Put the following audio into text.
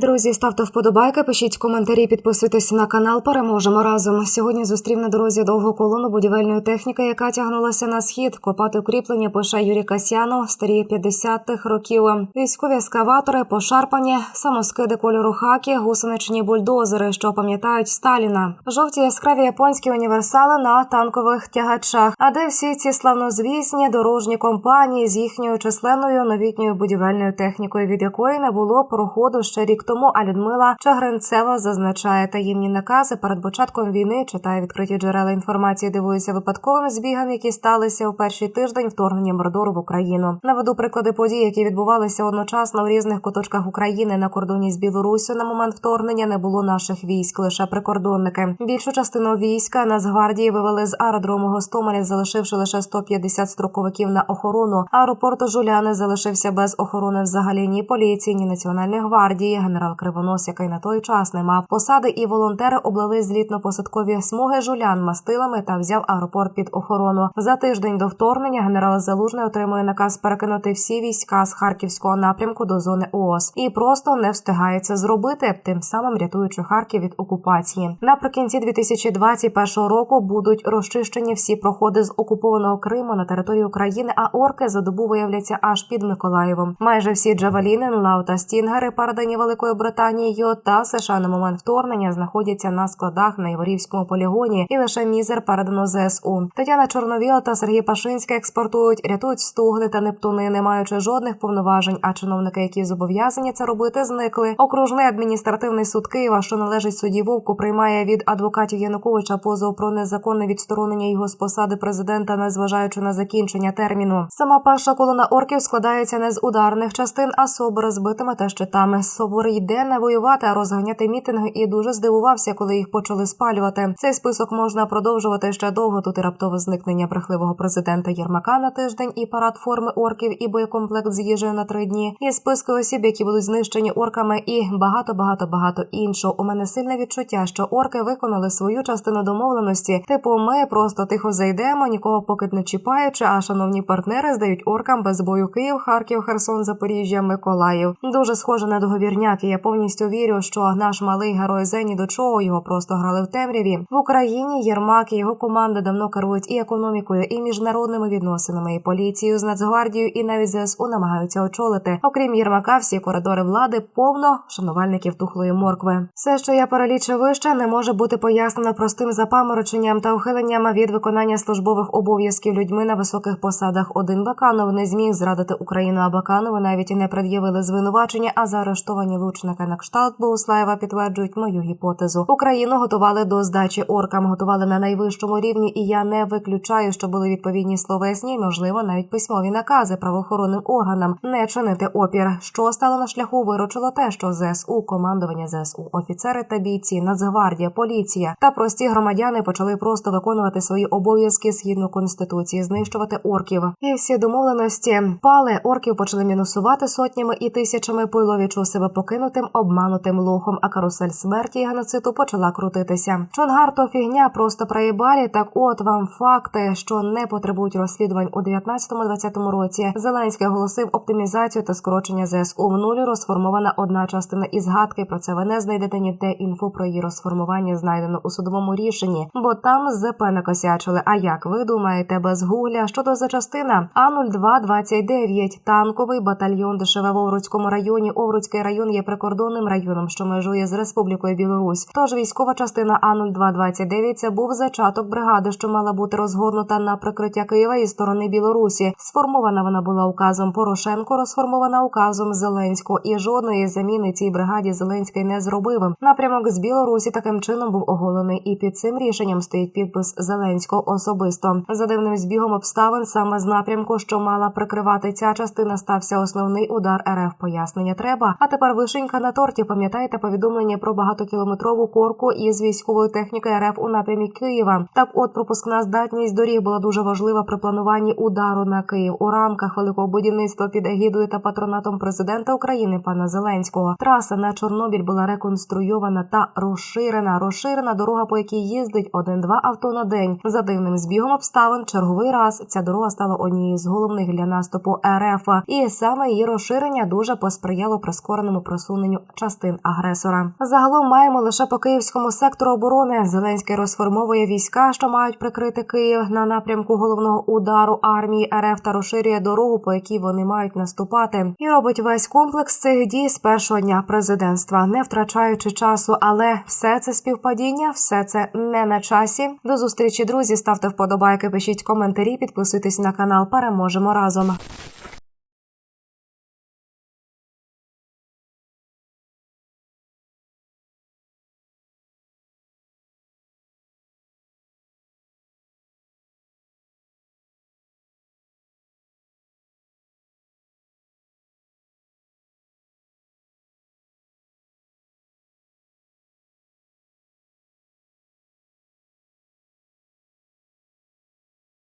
Друзі, ставте вподобайки, пишіть коментарі, підписуйтесь на канал. Переможемо разом. Сьогодні зустрів на дорозі довгу колону будівельної техніки, яка тягнулася на схід. Копати укріплення пише Юрій Касьяно, старі 50-х років. Військові ескаватори, пошарпані, самоскиди кольору хакі, гусеничні бульдозери, що пам'ятають Сталіна. Жовті яскраві японські універсали на танкових тягачах. А де всі ці славнозвісні дорожні компанії з їхньою численною новітньою будівельною технікою, від якої не було проходу ще рік тому. А Людмила Чагринцева зазначає таємні накази перед початком війни. Читає відкриті джерела інформації. Дивується випадковим збігам, які сталися у перший тиждень вторгнення Мордору в Україну. Наведу приклади подій, які відбувалися одночасно в різних куточках України на кордоні з Білоруссю. На момент вторгнення не було наших військ, лише прикордонники. Більшу частину війська Нацгвардії вивели з аеродрому Гостомеля, залишивши лише 150 строковиків на охорону. Аеропорту Жуляни залишився без охорони взагалі ні поліції, ні національної гвардії. Генерал Кривонос, який на той час не мав посади, і волонтери облили злітно-посадкові смуги жулян мастилами та взяв аеропорт під охорону. За тиждень до вторгнення генерал Залужний отримує наказ перекинути всі війська з харківського напрямку до зони ООС і просто не встигає це зробити, тим самим рятуючи Харків від окупації. Наприкінці 2021 року будуть розчищені всі проходи з окупованого Криму на території України, а орки за добу виявляться аж під Миколаєвом. Майже всі джавеліни, НЛАУ та стінгери, передані Великою Британією та США на момент вторгнення, знаходяться на складах на Іворівському полігоні, і лише мізер передано ЗСУ. Тетяна Чорновіла та Сергій Пашинський експортують, рятують стугни та нептуни, не маючи жодних повноважень. А чиновники, які зобов'язані це робити, зникли. Окружний адміністративний суд Києва, що належить суді Вовку, приймає від адвокатів Януковича позов про незаконне відсторонення його з посади президента, незважаючи на закінчення терміну. Сама перша колона орків складається не з ударних частин, а з собор збитими та щитами. Собор йде не воювати, а розганяти мітинги, і дуже здивувався, коли їх почали спалювати. Цей список можна продовжувати ще довго. Тут і раптове зникнення брехливого президента Єрмака на тиждень, і парад форми орків, і боєкомплект з їжею на три дні, і списки осіб, які будуть знищені орками, і багато, багато, багато іншого. У мене сильне відчуття, що орки виконали свою частину домовленості. Типу, ми просто тихо зайдемо, нікого поки не чіпаючи. А шановні партнери здають оркам без бою Київ, Харків, Херсон, Запоріжжя, Миколаїв. Дуже схоже на договірняк. Я повністю вірю, що наш малий герой Зені до чого його просто грали в темряві в Україні. Єрмак і його команда давно керують і економікою, і міжнародними відносинами, і поліцією з Нацгвардією, і навіть ЗСУ намагаються очолити. Окрім Єрмака, всі коридори влади повно шанувальників тухлої моркви. Все, що я перелічив вище, не може бути пояснено простим запамороченням та ухиленням від виконання службових обов'язків людьми на високих посадах. Один Баканов не зміг зрадити Україну, а Баканову навіть і не пред'явили звинувачення, а заарештовані лучники на кшталт Богуслаєва підтверджують мою гіпотезу. Україну готували до здачі оркам, готували на найвищому рівні, і я не виключаю, що були відповідні словесні, можливо, навіть письмові накази правоохоронним органам не чинити опір. Що стало на шляху, виручило те, що ЗСУ, командування ЗСУ, офіцери та бійці, Нацгвардія, поліція та прості громадяни почали просто виконувати свої обов'язки згідно конституції, знищувати орків. І всі домовленості пали орків почали мінусувати сотнями і тисячами пило відчув себе покинутим, обманутим лохом. А карусель смерті і геноциду почала крутитися. Чонгар то фігня, просто проїбалі. Так, от вам факти, що не потребують розслідувань у 19-20 році. Зеленський оголосив оптимізацію та скорочення ЗСУ в нулі. Розформована одна частина і згадки про це ви не знайдете ніде інфу про її розформування знайдено у судовому рішенні, бо там ЗП накосячили. А як ви думаєте, без гугля що то за частина? А 0229 танковий батальйон ДШВ в Овруцькому районі. Овруцький район є прикордонним районом, що межує з Республікою Білорусь. Тож військова частина А 0229 це був зачаток бригади, що мала бути розгорнута на прикриття Києва із сторони Білорусі. Сформована вона була указом Порошенко, розформована указом Зеленського, і жодної заміни цій бригаді Зеленський не зробив. Напрямок з Білорусі таким чином був оголений, і під цим рішенням стоїть підпис Зеленського особисто. За дивним збігом обставин саме з напрямку, що мала прикривати ця частина, стався основний удар РФ. Пояснення треба. А тепер вишенька на торті. Пам'ятаєте повідомлення про багатокілометрову корку із військової техніки РФ у напрямі Києва. Так, от пропускна здатність доріг була дуже важлива при плануванні удару на Київ у рамках великого будівництва під егідою та патронатом президента України пана Зеленського. Траса на Чорнобіль була реконструйована та розширена. Розширена дорога, по якій їздить один-два авто на день. За дивним збігом обставин черговий раз ця дорога стала однією з головних для наступу РФ. І саме її розширення дуже посприяло прискореному просуванню усуненню частин агресора. Загалом маємо лише по київському сектору оборони. Зеленський розформовує війська, що мають прикрити Київ на напрямку головного удару армії РФ та розширює дорогу, по якій вони мають наступати, і робить весь комплекс цих дій з першого дня президентства, не втрачаючи часу. Але все це співпадіння, все це не на часі. До зустрічі, друзі. Ставте вподобайки, пишіть коментарі, підписуйтесь на канал. Переможемо разом.